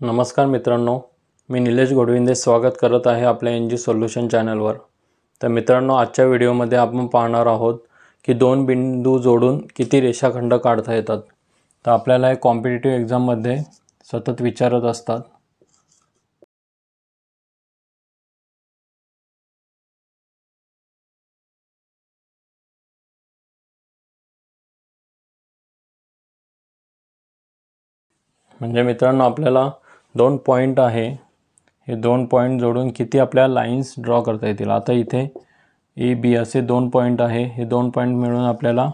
नमस्कार मित्रांनो मी निलेश गोडविंदे स्वागत करत आहे आपल्या एन जी सोल्युशन चॅनलवर. तर मित्रांनो आजच्या व्हिडिओमध्ये आपण पाहणार आहोत की दोन बिंदू जोडून किती रेषाखंड काढता येतात. तर आपल्याला हे कॉम्पिटेटिव्ह एक्झाममध्ये सतत विचारत असतात. म्हणजे मित्रांनो आपल्याला दोन पॉईंट आहे. हे दोन पॉईंट जोडून किती आपल्या लाईन्स ड्रॉ करता येतील? आता इथे ए बी असे दोन पॉईंट आहे. हे दोन पॉईंट मिळून आपल्याला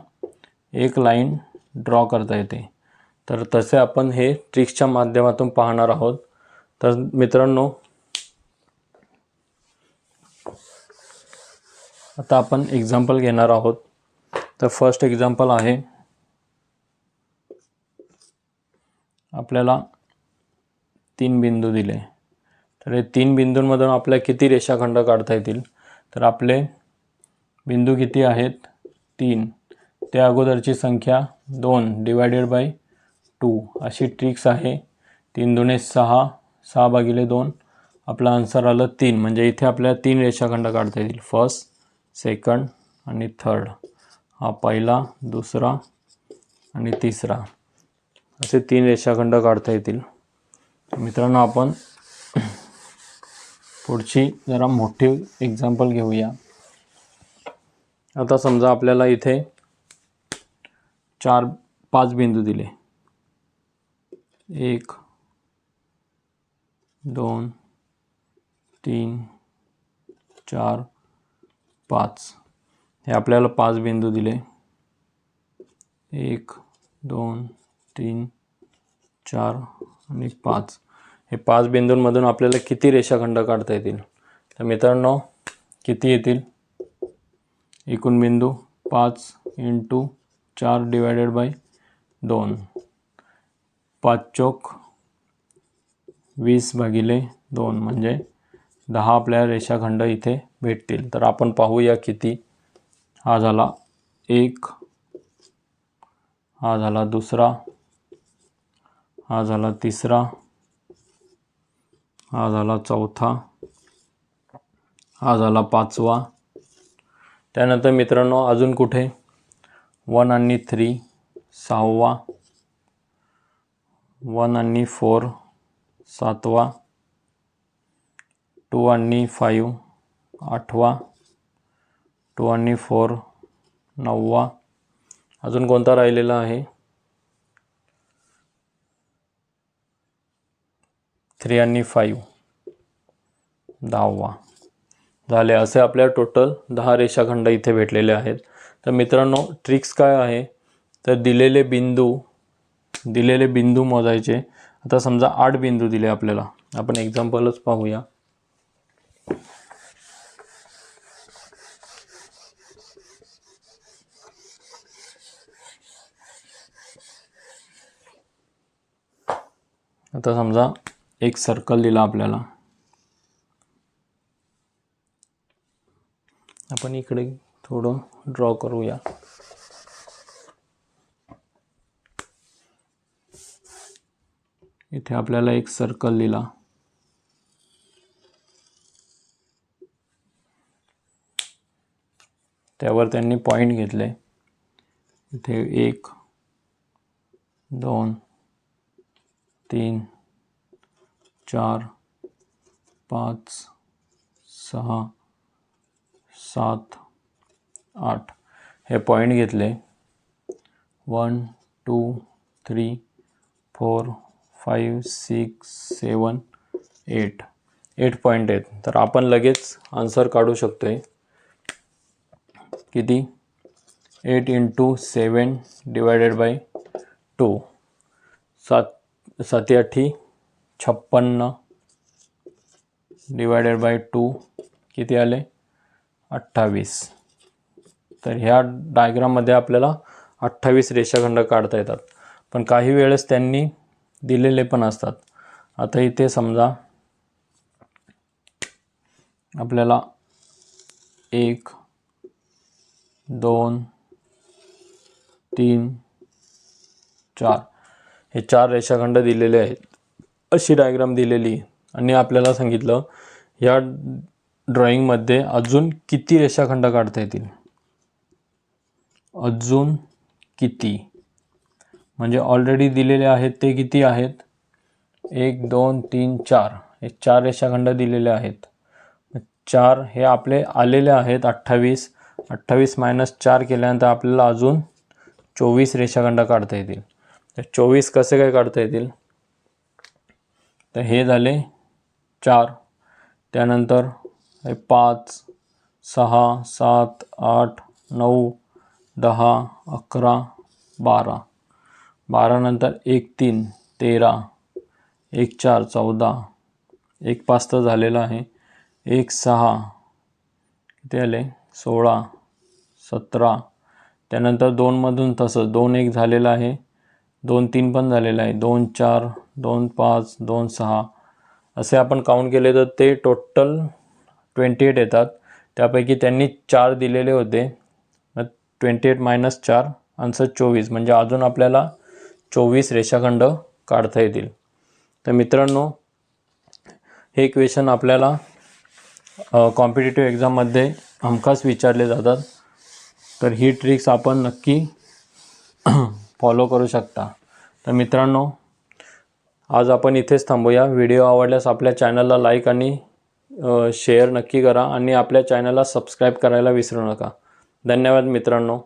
एक लाईन ड्रॉ करता येते. तर तसे आपण हे ट्रिक्सच्या माध्यमातून पाहणार आहोत. तर मित्रांनो आता आपण एक्झाम्पल घेणार आहोत. तर फर्स्ट एक्झाम्पल आहे. आपल्याला तीन बिंदू दिले. तर हे तीन बिंदूंमधून आपल्या किती रेषाखंड काढता येतील? तर आपले बिंदू किती आहेत? तीन. त्या अगोदरची संख्या दोन डिवायडेड बाय टू अशी ट्रिक्स आहे. तीन दुणे सहा सहा भागिले दोन. आपलं आन्सर आलं तीन. म्हणजे इथे आपल्याला तीन रेषाखंड काढता येतील. फर्स्ट सेकंड आणि थर्ड हा पहिला दुसरा आणि तिसरा. असे तीन रेषाखंड काढता येतील. मित्रांनो आपण पुढची जरा मोठी एक्झाम्पल घेऊया. आता समजा आपल्याला इथे चार पाच बिंदू दिले. एक दोन तीन चार पाच. हे आपल्याला पाच बिंदू दिले. एक दोन तीन चार आणि पाच. हे पाच बिंदूंमधून आपल्याला किती रेषाखंड काढता येतील? तर मित्रांनो किती येतील? एकूण बिंदू पाच इंटू चार डिवायडेड बाय दोन. पाच चोक वीस भागिले दोन म्हणजे दहा आपल्या रेषाखंड इथे भेटतील. तर आपण पाहूया किती. हा झाला एक. हा झाला दुसरा. हा झाला तिसरा. हा झाला चौथा. हा झाला पाचवा. त्यानंतर मित्रांनो अजून कुठे? वन आणि थ्री सहावा. वन आणि फोर सातवा. टू आणि फाईव्ह आठवा. टू आणि फोर नववा. अजून कोणता राहिलेला आहे? थ्री आणि फाईव्ह दहावा. झाले असे आपल्या टोटल दहा रेषाखंड इथे भेटलेले आहेत. तर मित्रांनो ट्रिक्स काय आहे? तर दिलेले बिंदू दिलेले बिंदू मोजायचे. आता समजा आठ बिंदू दिले आपल्याला. आपण एक्झाम्पलच पाहूया. आता समजा एक सर्कल दिला आपल्याला. आपण इकडे थोडं ड्रॉ करूया. इथे आपल्याला एक सर्कल दिला. त्यावर त्यांनी पॉईंट घेतले. इथे एक दोन तीन चार पाच सहा सात आठ. हे पॉईंट घेतले. One two three four five six seven eight eight point आहेत. तर आपण लगेच आन्सर काढू शकतो आहे किती? Eight into seven divided by two सात साती अठी छप्पन्न डिवायडेड बाय टू किती आले? अठ्ठावीस. तर ह्या डायग्राममध्ये आपल्याला अठ्ठावीस रेषाखंड काढता येतात. पण काही वेळेस त्यांनी दिलेले पण असतात. आता इथे समजा आपल्याला एक दोन तीन चार हे चार रेषाखंड दिलेले आहेत. अशी डायग्राम दिलेली आणि आपल्याला सांगितलं या ड्रॉइंगमध्ये अजून किती रेषाखंड काढता येतील? अजून किती? म्हणजे ऑलरेडी दिलेले आहेत ते किती आहेत? एक दोन तीन चार. हे चार रेषाखंड दिलेले आहेत. चार हे आपले आलेले आहेत अठ्ठावीस. अठ्ठावीस मायनस चार केल्यानंतर आपल्याला अजून चोवीस रेषाखंड काढता येतील. तर चोवीस कसे काय काढता येतील? तर हे झाले चार. त्यानंतर हे पाच सहा सात आठ नऊ दहा अकरा बारा. बारानंतर एक तीन तेरा. एक चार चौदा. एक पाच तर झालेला आहे. एक सहा. किती आले? सोळा सतरा. त्यानंतर दोनमधून तसं दोन एक झालेलं आहे. दोन तीन पण झालेलं आहे. दोन चार दोन पाच दोन सहा असे आपण काउंट केले तर ते टोटल ट्वेंटी एट येतात. त्यापैकी त्यांनी चार दिलेले होते. मग ट्वेंटी एट मायनस चार आन्सर चोवीस. म्हणजे अजून आपल्याला चोवीस रेषाखंड काढता येतील. तर मित्रांनो हे क्वेश्चन आपल्याला कॉम्पिटेटिव्ह एक्झाममध्ये हमखास विचारले जातात. तर ही ट्रिक्स आपण नक्की फॉलो करू शकता. तर मित्रांनो आज आपण इथेच थांबूया. व्हिडिओ आवडल्यास आपल्या चॅनलला लाईक आणि शेअर नक्की करा आणि आपल्या चॅनलला सबस्क्राईब करायला विसरू नका. धन्यवाद मित्रांनो.